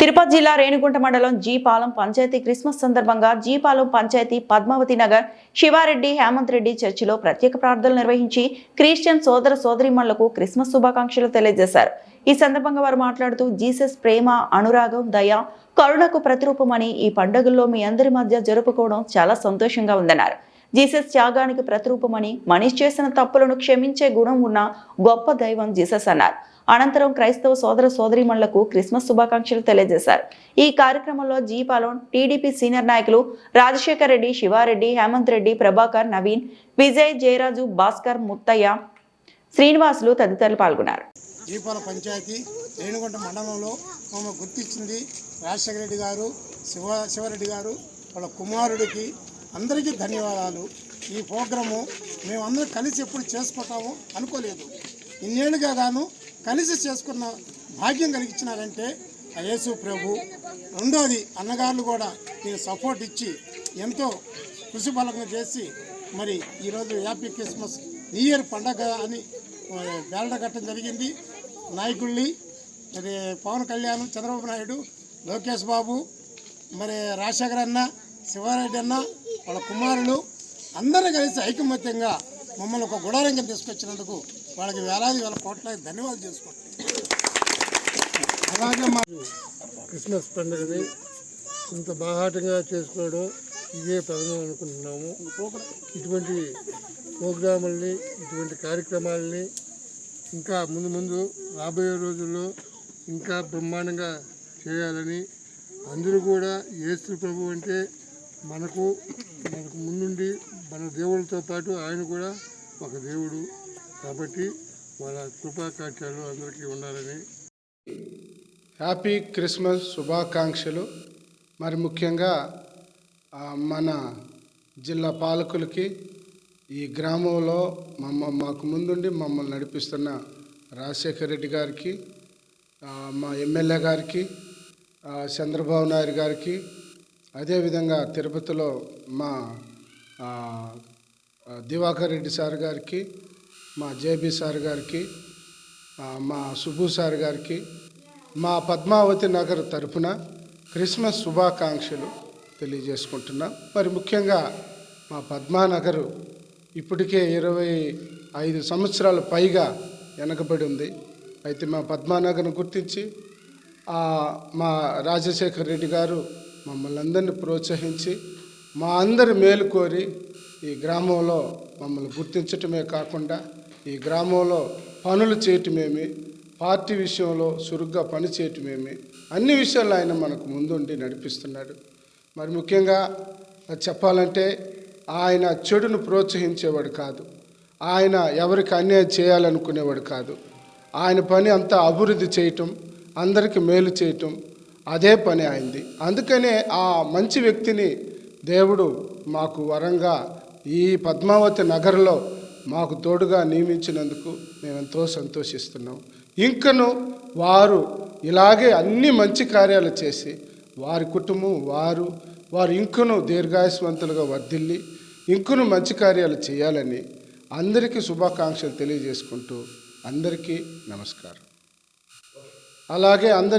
తిరుపతి జిల్లా రేణిగుంట మండలం జీపాలెం పంచాయతీ క్రిస్మస్ సందర్భంగా జీపాలెం పంచాయతీ పద్మావతి నగర్ శివారెడ్డి హేమంత్ రెడ్డి చర్చిలో ప్రత్యేక ప్రార్థనలు నిర్వహించి క్రిస్టియన్ సోదర సోదరిమణులకు క్రిస్మస్ శుభాకాంక్షలు తెలియజేశారు. ఈ సందర్భంగా వారు మాట్లాడుతూ జీసస్ ప్రేమ అనురాగం దయ కరుణకు ప్రతిరూపమని ఈ పండుగల్లో మీ అందరి మధ్య జరుపుకోవడం చాలా సంతోషంగా ఉందన్నారు. జీసస్ త్యాగానికి ప్రతిరూపమని మనిషి చేసిన తప్పులను క్షమించే గుణం ఉన్న గొప్ప దైవం జీసస్ అన్నారు. అనంతరం క్రైస్తవ సోదర సోదరిమణులకు క్రిస్మస్ శుభాకాంక్షలు తెలియజేశారు. ఈ కార్యక్రమంలో జీపాలెం టీడీపీ సీనియర్ నాయకులు రాజశేఖర్ రెడ్డి శివారెడ్డి హేమంత్ రెడ్డి ప్రభాకర్ నవీన్ విజయ్ జయరాజు భాస్కర్ ముత్తయ్య శ్రీనివాసులు తదితరులు పాల్గొన్నారు. దీపాల పంచాయతీ రేణుగుంట మండలంలో మమ్మల్ని గుర్తించింది రాజశేఖర రెడ్డి గారు శివ శివరెడ్డి గారు వాళ్ళ కుమారుడికి అందరికీ ధన్యవాదాలు. ఈ ప్రోగ్రాము మేమందరం కలిసి ఎప్పుడు చేసుకుంటాము అనుకోలేదు. ఇన్నేళ్ళుగా గాను కలిసి చేసుకున్న భాగ్యం కలిగించినారంటే యేసు ప్రభు. రెండోది అన్నగారులు కూడా నేను సపోర్ట్ ఇచ్చి ఎంతో కృషి బలంగా చేసి మరి ఈరోజు హ్యాపీ క్రిస్మస్ న్యూ ఇయర్ పండగ అని బేలడ కట్టడం జరిగింది. నాయకుల్ని మరి పవన్ కళ్యాణ్ చంద్రబాబు నాయుడు లోకేష్ బాబు మరి రాజశేఖర్ అన్న శివారెడ్డి అన్న వాళ్ళ కుమారులు అందరూ కలిసి ఐకమత్యంగా మమ్మల్ని ఒక గుడారంగా తీసుకొచ్చినందుకు వాళ్ళకి వేలాది వేల కోట్ల ధన్యవాదాలు చేసుకుంటాం అలాగే మా క్రిస్మస్ పండుగని ఇంత బాహాటంగా చేసుకోవడం ఇదే ప్రధానం అనుకుంటున్నాము. ఇటువంటి ప్రోగ్రాముల్ని ఇటువంటి కార్యక్రమాలని ఇంకా ముందు ముందు రాబోయే రోజుల్లో ఇంకా బ్రహ్మాండంగా చేయాలని అందరూ కూడా ఏసు ప్రభు అంటే మనకు మనకు ముందుండి మన దేవుళ్ళతో పాటు ఆయన కూడా ఒక దేవుడు కాబట్టి వాళ్ళ కృపాకాట్యాలు అందరికీ ఉండాలని. హ్యాపీ క్రిస్మస్ శుభాకాంక్షలు. మరి ముఖ్యంగా మన జిల్లా పాలకులకి ఈ గ్రామంలో మమ్మ మాకు ముందుండి మమ్మల్ని నడిపిస్తున్న రాజశేఖర రెడ్డి గారికి మా ఎమ్మెల్యే గారికి చంద్రబాబు నాయుడు గారికి అదేవిధంగా తిరుపతిలో మా దివాకర్ రెడ్డి సార్ గారికి మా జేబీ సార్ గారికి మా సుబ్బు సార్ గారికి మా పద్మావతి నగర్ తరపున క్రిస్మస్ శుభాకాంక్షలు తెలియజేసుకుంటున్నాం. మరి ముఖ్యంగా మా పద్మానగరు ఇప్పటికే ఇరవై ఐదు సంవత్సరాలు పైగా వెనకబడి ఉంది. అయితే మా పద్మానగర్ను గుర్తించి మా రాజశేఖర్ రెడ్డి గారు మమ్మల్ని అందరినీ ప్రోత్సహించి మా అందరి మేలు కోరి ఈ గ్రామంలో మమ్మల్ని గుర్తించటమే కాకుండా ఈ గ్రామంలో పనులు చేయటమేమి పార్టీ విషయంలో చురుగ్గా పని చేయటమేమి అన్ని విషయాల్లో ఆయన మనకు ముందుండి నడిపిస్తున్నాడు. మరి ముఖ్యంగా చెప్పాలంటే ఆయన చెడును ప్రోత్సహించేవాడు కాదు. ఆయన ఎవరికి అన్యాయం చేయాలనుకునేవాడు కాదు. ఆయన పని అంతా అభివృద్ధి చేయటం అందరికీ మేలు చేయటం అదే పని అయింది. అందుకనే ఆ మంచి వ్యక్తిని దేవుడు మాకు వరంగా ఈ పద్మావతి నగర్లో మాకు తోడుగా నియమించినందుకు మేమెంతో సంతోషిస్తున్నాం. ఇంకను వారు ఇలాగే అన్ని మంచి కార్యాలు చేసి వారి కుటుంబం వారు వారు ఇంకను దీర్ఘాయుస్వంతులుగా వర్ధిల్లి ఇంకను మంచి కార్యాలు చేయాలని అందరికీ శుభాకాంక్షలు తెలియజేసుకుంటూ అందరికీ నమస్కారం. అలాగే అందరికీ